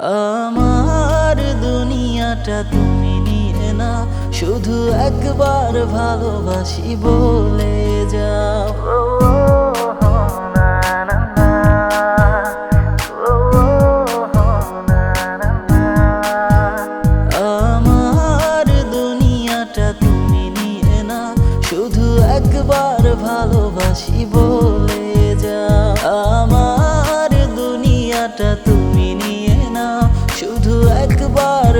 আমার দুনিয়াটা তুমি নিয়ে না শুধু একবার ভালোবাসি বলে যাও। দুনিয়াটা তুমি না শুধু একবার ভালোবাসি বলে যাও। আমার দুনিয়াটা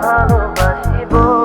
না,